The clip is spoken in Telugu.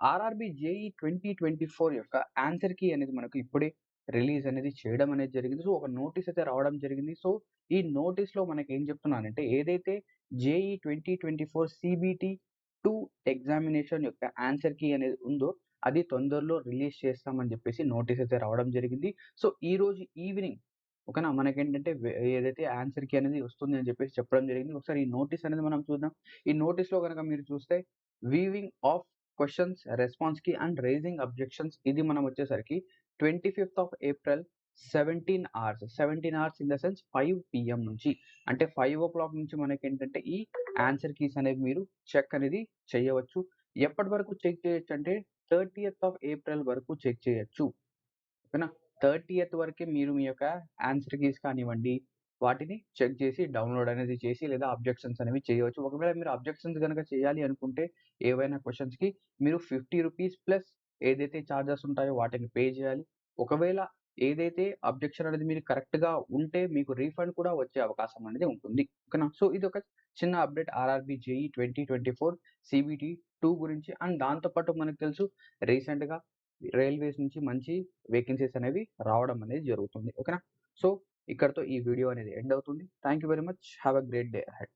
ఆర్ఆర్‌బీ జేఈ 2024 యొక్క ఆన్సర్ కీ అనేది మనకు ఇప్పుడే రిలీజ్ అనేది చేయడం అనేది జరిగింది. సో, ఒక నోటీస్ అయితే రావడం జరిగింది. సో, ఈ నోటీస్‌లో మనకి ఏం చెప్తున్నానంటే ఏదైతే JEE twenty twenty four CBT two examination యొక్క ఆన్సర్ కీ అనేది ఉందో అది తొందరలో రిలీజ్ చేస్తామని చెప్పేసి నోటీస్ అయితే రావడం జరిగింది. సో, ఈ రోజు ఈవినింగ్ ఓకేనా మనకేంటంటే ఏదైతే ఆన్సర్ కీ అనేది వస్తుంది అని చెప్పేసి చెప్పడం జరిగింది. ఒకసారి ఈ నోటీస్ అనేది మనం చూద్దాం. ఈ నోటీస్‌లో కనుక మీరు చూస్తే వీవింగ్ ఆఫ్ క్వశ్చన్స్ రెస్పాన్స్కి అండ్ రేజింగ్ అబ్జెక్షన్స్ ఇది మనం వచ్చేసరికి 25థ్ of April 17 hours 17 hours in the sense five PM నుంచి అంటే 5:00 నుంచి మనకి ఏంటంటే ఈ ఆన్సర్ కీస్ అనేవి మీరు చెక్ అనేది చేయవచ్చు. ఎప్పటి వరకు చెక్ చేయొచ్చు అంటే 30థ్ ఆఫ్ ఏప్రిల్ వరకు చెక్ చేయొచ్చు. ఓకేనా 30థ్ వరకే మీరు మీ యొక్క ఆన్సర్ కీస్ కానివ్వండి వాటిని చెక్ చేసి డౌన్‌లోడ్ అనేది చేసి లేదా అబ్జెక్షన్స్ అనేవి చేయవచ్చు. ఒకవేళ మీరు అబ్జెక్షన్స్ గనక చేయాలి అనుకుంటే ఏవైనా క్వశ్చన్స్కి మీరు 50 రూపీస్ ప్లస్ ఏదైతే చార్జెస్ ఉంటాయో వాటిని పే చేయాలి. ఒకవేళ ఏదైతే అబ్జెక్షన్ అనేది మీరు కరెక్ట్‌గా ఉంటే మీకు రీఫండ్ కూడా వచ్చే అవకాశం అనేది ఉంటుంది. ఓకేనా. సో, ఇది ఒక చిన్న update RRB JE twenty twenty four CBT two గురించి అండ్ దాంతోపాటు మనకు తెలుసు రీసెంట్‌గా రైల్వేస్ నుంచి మంచి వేకెన్సీస్ అనేవి రావడం అనేది జరుగుతుంది. ఓకేనా. సో, ఇక్కడతో ఈ వీడియో అనేది ఎండ్ అవుతుంది. Thank you very much. Have a great day ahead.